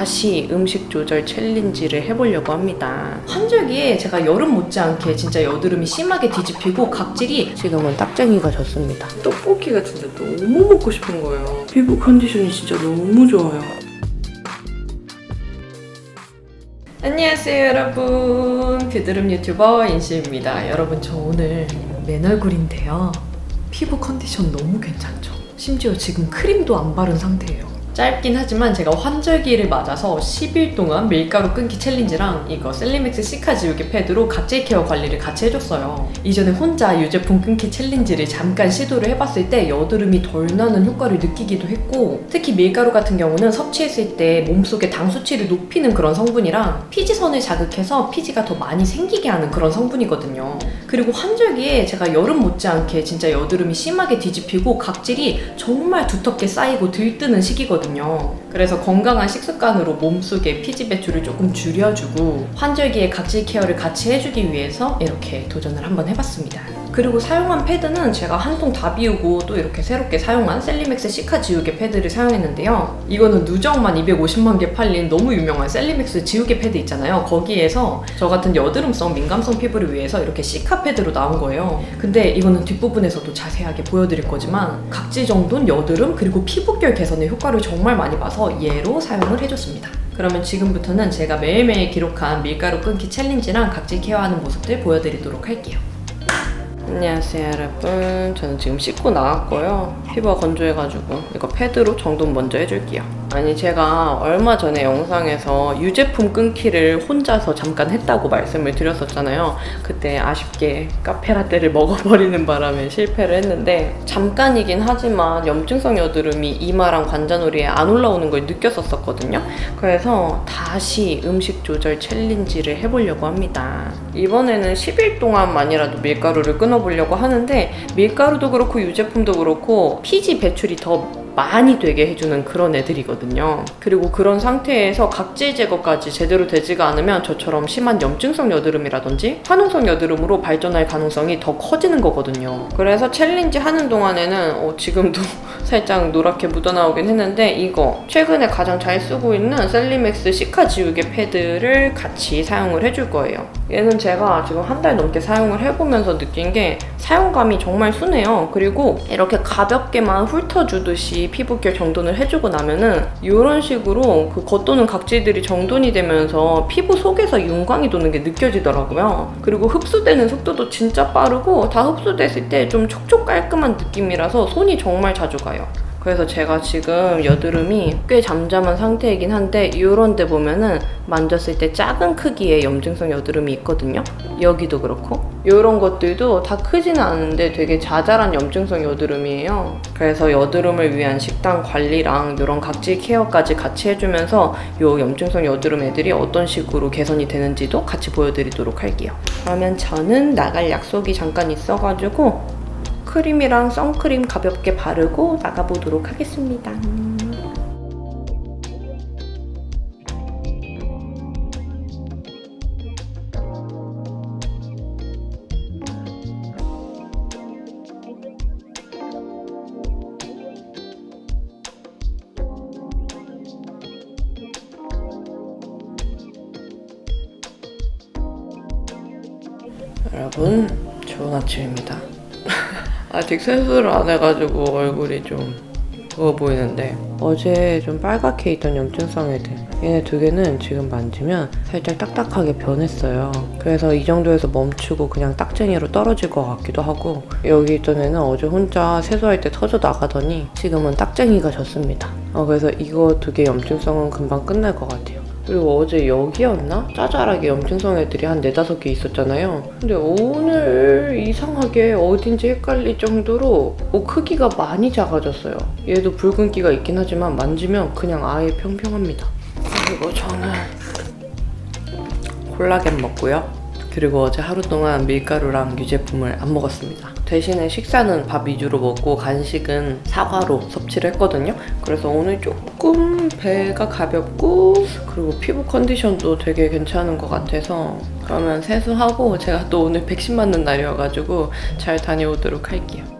다시 음식 조절 챌린지를 해보려고 합니다. 환절기에 제가 여름 못지않게 진짜 여드름이 심하게 뒤집히고 각질이 지금은 딱쟁이가 졌습니다. 떡볶이가 진짜 너무 먹고 싶은 거예요. 피부 컨디션이 진짜 너무 좋아요. 안녕하세요 여러분 비드름 유튜버 인시입니다 여러분 저 오늘 맨 얼굴인데요 피부 컨디션 너무 괜찮죠 심지어 지금 크림도 안 바른 상태예요 짧긴 하지만 제가 환절기를 맞아서 10일 동안 밀가루 끊기 챌린지랑 이거 셀리맥스 시카 지우개 패드로 각질 케어 관리를 같이 해줬어요 이전에 혼자 유제품 끊기 챌린지를 잠깐 시도를 해봤을 때 여드름이 덜 나는 효과를 느끼기도 했고 특히 밀가루 같은 경우는 섭취했을 때 몸속에 당 수치를 높이는 그런 성분이랑 피지선을 자극해서 피지가 더 많이 생기게 하는 그런 성분이거든요. 그리고 환절기에 제가 여름 못지않게 진짜 여드름이 심하게 뒤집히고 각질이 정말 두텁게 쌓이고 들뜨는 시기거든요. 그래서 건강한 식습관으로 몸속에 피지 배출을 조금 줄여주고 환절기에 각질 케어를 같이 해주기 위해서 이렇게 도전을 한번 해봤습니다. 그리고 사용한 패드는 제가 한 통 다 비우고 또 이렇게 새롭게 사용한 셀리맥스 시카 지우개 패드를 사용했는데요. 이거는 누적만 250만 개 팔린 너무 유명한 셀리맥스 지우개 패드 있잖아요. 거기에서 저 같은 여드름성 민감성 피부를 위해서 이렇게 시카 패드로 나온 거예요. 근데 이거는 뒷부분에서도 자세하게 보여드릴 거지만 각질 정돈, 여드름, 그리고 피부결 개선에 효과를 정말 많이 봐서 얘로 사용을 해줬습니다. 그러면 지금부터는 제가 매일매일 기록한 밀가루 끊기 챌린지랑 각질 케어하는 모습들 보여드리도록 할게요. 안녕하세요 여러분. 저는 지금 씻고 나왔고요. 피부가 건조해가지고 이거 패드로 정돈 먼저 해줄게요. 아니 제가 얼마 전에 영상에서 유제품 끊기를 혼자서 잠깐 했다고 말씀을 드렸었잖아요. 그때 아쉽게 카페라떼를 먹어버리는 바람에 실패를 했는데 잠깐이긴 하지만 염증성 여드름이 이마랑 관자놀이에 안 올라오는 걸 느꼈었거든요. 그래서 다시 음식 조절 챌린지를 해보려고 합니다. 이번에는 10일 동안만이라도 밀가루를 끊어 보려고 하는데 밀가루도 그렇고 유제품도 그렇고 피지 배출이 더 많이 되게 해주는 그런 애들이거든요. 그리고 그런 상태에서 각질 제거까지 제대로 되지가 않으면 저처럼 심한 염증성 여드름이라든지 화농성 여드름으로 발전할 가능성이 더 커지는 거거든요. 그래서 챌린지 하는 동안에는 어, 지금도 살짝 노랗게 묻어나오긴 했는데 이거 최근에 가장 잘 쓰고 있는 셀리맥스 시카 지우개 패드를 같이 사용을 해줄 거예요. 얘는 제가 지금 한 달 넘게 사용을 해보면서 느낀 게 사용감이 정말 순해요. 그리고 이렇게 가볍게만 훑어주듯이 피부결 정돈을 해주고 나면은 이런 식으로 그 겉도는 각질들이 정돈이 되면서 피부 속에서 윤광이 도는 게 느껴지더라고요. 그리고 흡수되는 속도도 진짜 빠르고 다 흡수됐을 때 좀 촉촉 깔끔한 느낌이라서 손이 정말 자주 가요. 그래서 제가 지금 여드름이 꽤 잠잠한 상태이긴 한데 이런 데 보면은 만졌을 때 작은 크기의 염증성 여드름이 있거든요. 여기도 그렇고 이런 것들도 다 크지는 않은데 되게 자잘한 염증성 여드름이에요. 그래서 여드름을 위한 식단 관리랑 이런 각질 케어까지 같이 해주면서 이 염증성 여드름 애들이 어떤 식으로 개선이 되는지도 같이 보여드리도록 할게요. 그러면 저는 나갈 약속이 잠깐 있어가지고 크림이랑 선크림 가볍게 바르고 나가보도록 하겠습니다. 여러분, 좋은 아침입니다. 아직 세수를 안 해가지고 얼굴이 좀 부어 보이는데. 어제 좀 빨갛게 있던 염증성 애들 얘네 두 개는 지금 만지면 살짝 딱딱하게 변했어요. 그래서 이 정도에서 멈추고 그냥 딱쟁이로 떨어질 것 같기도 하고 여기 있던 애는 어제 혼자 세수할 때 터져 나가더니 지금은 딱쟁이가 졌습니다. 어, 그래서 이거 두 개 염증성은 금방 끝날 것 같아요 그리고 어제 여기였나? 짜잘하게 염증성 애들이 한 네다섯 개 있었잖아요. 근데 오늘 이상하게 어딘지 헷갈릴 정도로 뭐 크기가 많이 작아졌어요. 얘도 붉은기가 있긴 하지만 만지면 그냥 아예 평평합니다. 그리고 저는 콜라겐 먹고요. 그리고 어제 하루 동안 밀가루랑 유제품을 안 먹었습니다. 대신에 식사는 밥 위주로 먹고 간식은 사과로 섭취를 했거든요. 그래서 오늘 조금 배가 가볍고 그리고 피부 컨디션도 되게 괜찮은 것 같아서 그러면 세수하고 제가 또 오늘 백신 맞는 날이어가지고 잘 다녀오도록 할게요.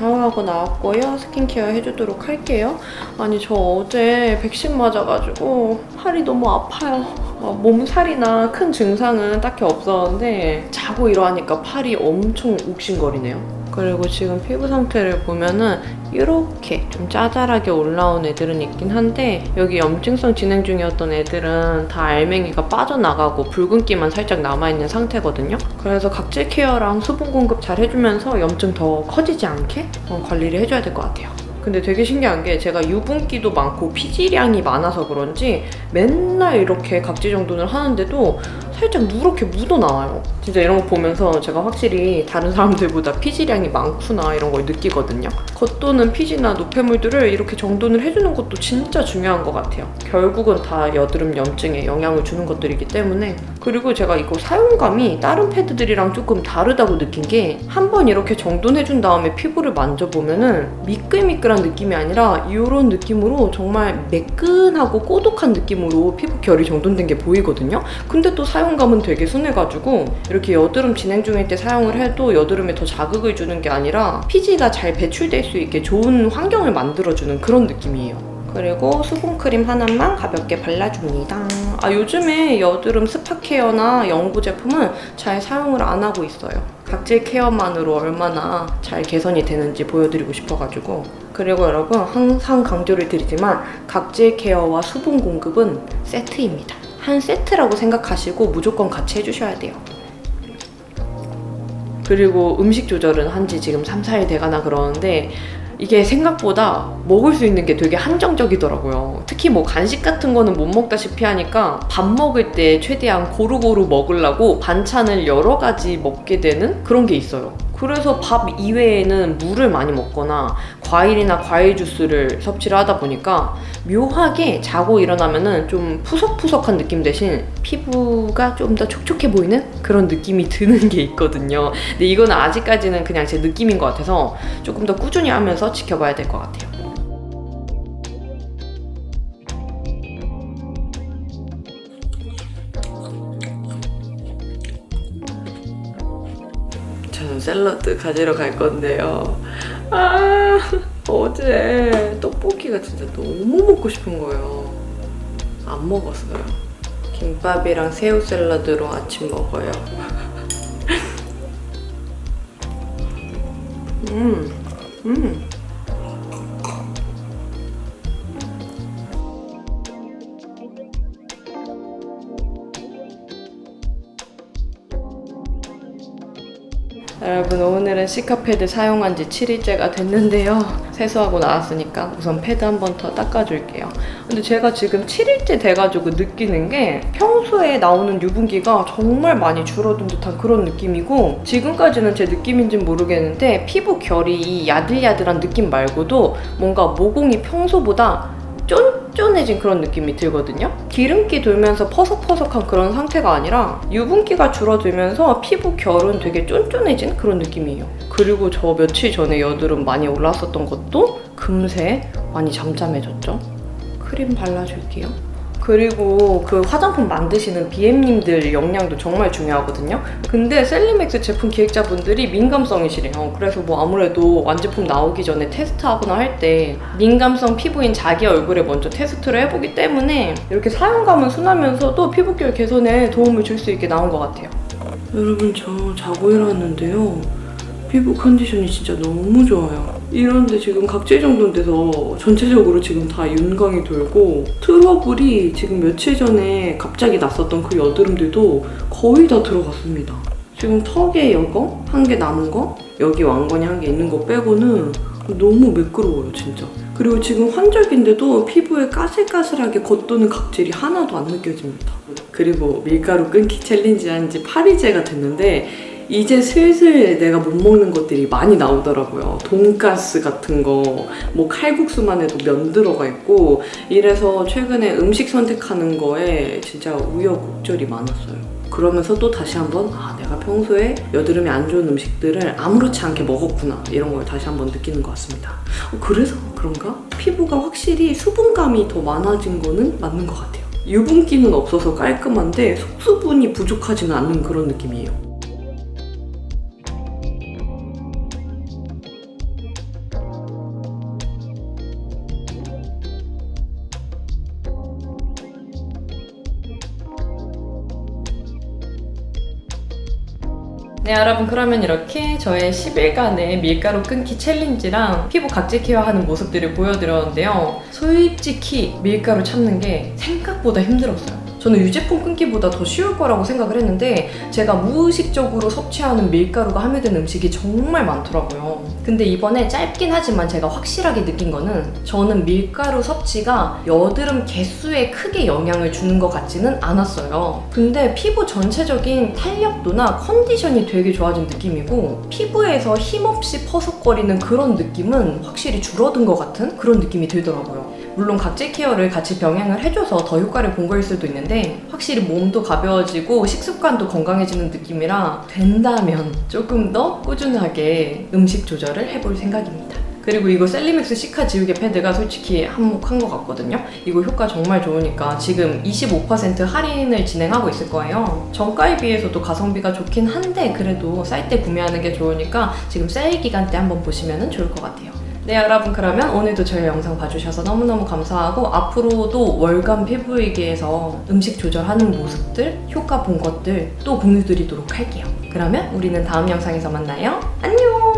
샤워하고 나왔고요. 스킨케어 해주도록 할게요. 아니 저 어제 백신 맞아가지고 팔이 너무 아파요. 막 몸살이나 큰 증상은 딱히 없었는데 자고 일어나니까 팔이 엄청 욱신거리네요. 그리고 지금 피부 상태를 보면은 이렇게 좀 짜잘하게 올라온 애들은 있긴 한데 여기 염증성 진행 중이었던 애들은 다 알맹이가 빠져나가고 붉은기만 살짝 남아있는 상태거든요. 그래서 각질 케어랑 수분 공급 잘 해주면서 염증 더 커지지 않게 어, 관리를 해줘야 될 것 같아요. 근데 되게 신기한 게 제가 유분기도 많고 피지량이 많아서 그런지 맨날 이렇게 각질 정돈을 하는데도 살짝 누렇게 묻어 나와요. 진짜 이런 거 보면서 제가 확실히 다른 사람들보다 피지량이 많구나 이런 걸 느끼거든요. 겉도는 피지나 노폐물들을 이렇게 정돈을 해주는 것도 진짜 중요한 것 같아요. 결국은 다 여드름 염증에 영향을 주는 것들이기 때문에 그리고 제가 이거 사용감이 다른 패드들이랑 조금 다르다고 느낀 게 한 번 이렇게 정돈해준 다음에 피부를 만져보면은 미끌미끌한 느낌이 아니라 이런 느낌으로 정말 매끈하고 꼬독한 느낌으로 피부 결이 정돈된 게 보이거든요. 근데 또 사용 감은 되게 순해가지고 이렇게 여드름 진행 중일 때 사용을 해도 여드름에 더 자극을 주는 게 아니라 피지가 잘 배출될 수 있게 좋은 환경을 만들어주는 그런 느낌이에요. 그리고 수분크림 하나만 가볍게 발라줍니다. 아, 요즘에 여드름 스파 케어나 연구 제품은 잘 사용을 안 하고 있어요. 각질 케어만으로 얼마나 잘 개선이 되는지 보여드리고 싶어가지고. 그리고 여러분, 항상 강조를 드리지만 각질 케어와 수분 공급은 세트입니다. 한 세트라고 생각하시고 무조건 같이 해주셔야 돼요. 그리고 음식 조절은 한지 지금 3, 4일 돼가나 그러는데 이게 생각보다 먹을 수 있는 게 되게 한정적이더라고요. 특히 뭐 간식 같은 거는 못 먹다시피 하니까 밥 먹을 때 최대한 고루고루 먹으려고 반찬을 여러 가지 먹게 되는 그런 게 있어요. 그래서 밥 이외에는 물을 많이 먹거나 과일이나 과일 주스를 섭취를 하다 보니까 묘하게 자고 일어나면은 좀 푸석푸석한 느낌 대신 피부가 좀 더 촉촉해 보이는 그런 느낌이 드는 게 있거든요. 근데 이거는 아직까지는 그냥 제 느낌인 것 같아서 조금 더 꾸준히 하면서 지켜봐야 될 것 같아요. 샐러드 가지러 갈 건데요. 아, 어제 떡볶이가 진짜 너무 먹고 싶은 거예요. 안 먹었어요. 김밥이랑 새우 샐러드로 아침 먹어요. 음, 음. 여러분 오늘은 시카패드 사용한 지 7일째가 됐는데요. 세수하고 나왔으니까 우선 패드 한 번 더 닦아줄게요. 근데 제가 지금 7일째 돼가지고 느끼는 게 평소에 나오는 유분기가 정말 많이 줄어든 듯한 그런 느낌이고 지금까지는 제 느낌인지는 모르겠는데 피부 결이 이 야들야들한 느낌 말고도 뭔가 모공이 평소보다 쫀쫀해진 그런 느낌이 들거든요. 기름기 돌면서 퍼석퍼석한 그런 상태가 아니라 유분기가 줄어들면서 피부 결은 되게 쫀쫀해진 그런 느낌이에요. 그리고 저 며칠 전에 여드름 많이 올랐었던 것도 금세 많이 잠잠해졌죠. 크림 발라줄게요. 그리고 그 화장품 만드시는 BM님들 역량도 정말 중요하거든요. 근데 셀리맥스 제품 기획자분들이 민감성이시래요. 그래서 뭐 아무래도 완제품 나오기 전에 테스트하거나 할 때 민감성 피부인 자기 얼굴에 먼저 테스트를 해보기 때문에 이렇게 사용감은 순하면서도 피부결 개선에 도움을 줄 수 있게 나온 것 같아요. 여러분 저 자고 일어났는데요. 피부 컨디션이 진짜 너무 좋아요. 이런데 지금 각질 정돈 돼서 전체적으로 지금 다 윤광이 돌고 트러블이 지금 며칠 전에 갑자기 났었던 그 여드름들도 거의 다 들어갔습니다. 지금 턱에 여거 한 개 남은 거 여기 왕건이 한 개 있는 거 빼고는 너무 매끄러워요 진짜. 그리고 지금 환절기인데도 피부에 까슬까슬하게 겉도는 각질이 하나도 안 느껴집니다. 그리고 밀가루 끊기 챌린지 한 지 8일째가 됐는데 이제 슬슬 내가 못 먹는 것들이 많이 나오더라고요. 돈가스 같은 거, 뭐 칼국수만 해도 면 들어가 있고 이래서 최근에 음식 선택하는 거에 진짜 우여곡절이 많았어요. 그러면서 또 다시 한번 아 내가 평소에 여드름이 안 좋은 음식들을 아무렇지 않게 먹었구나 이런 걸 다시 한번 느끼는 것 같습니다. 어, 그래서 그런가? 피부가 확실히 수분감이 더 많아진 거는 맞는 것 같아요. 유분기는 없어서 깔끔한데 속수분이 부족하지는 않는 그런 느낌이에요. 네 여러분 그러면 이렇게 저의 10일간의 밀가루 끊기 챌린지랑 피부 각질 케어하는 모습들을 보여드렸는데요. 솔직히 밀가루 참는 게 생각보다 힘들었어요. 저는 유제품 끊기보다 더 쉬울 거라고 생각을 했는데 제가 무의식적으로 섭취하는 밀가루가 함유된 음식이 정말 많더라고요. 근데 이번에 짧긴 하지만 제가 확실하게 느낀 거는 저는 밀가루 섭취가 여드름 개수에 크게 영향을 주는 것 같지는 않았어요. 근데 피부 전체적인 탄력도나 컨디션이 되게 좋아진 느낌이고 피부에서 힘없이 퍼석거리는 그런 느낌은 확실히 줄어든 것 같은 그런 느낌이 들더라고요. 물론 각질 케어를 같이 병행을 해줘서 더 효과를 본 거일 수도 있는데 확실히 몸도 가벼워지고 식습관도 건강해지는 느낌이라 된다면 조금 더 꾸준하게 음식 조절을 해볼 생각입니다. 그리고 이거 셀리맥스 시카 지우개 패드가 솔직히 한몫한 것 같거든요. 이거 효과 정말 좋으니까 지금 25% 할인을 진행하고 있을 거예요. 정가에 비해서도 가성비가 좋긴 한데 그래도 쌀 때 구매하는 게 좋으니까 지금 세일 기간 때 한번 보시면 좋을 것 같아요. 네 여러분 그러면 오늘도 저희 영상 봐주셔서 너무너무 감사하고 앞으로도 월간 피부위기에서 음식 조절하는 모습들 효과 본 것들 또 공유드리도록 할게요. 그러면 우리는 다음 영상에서 만나요. 안녕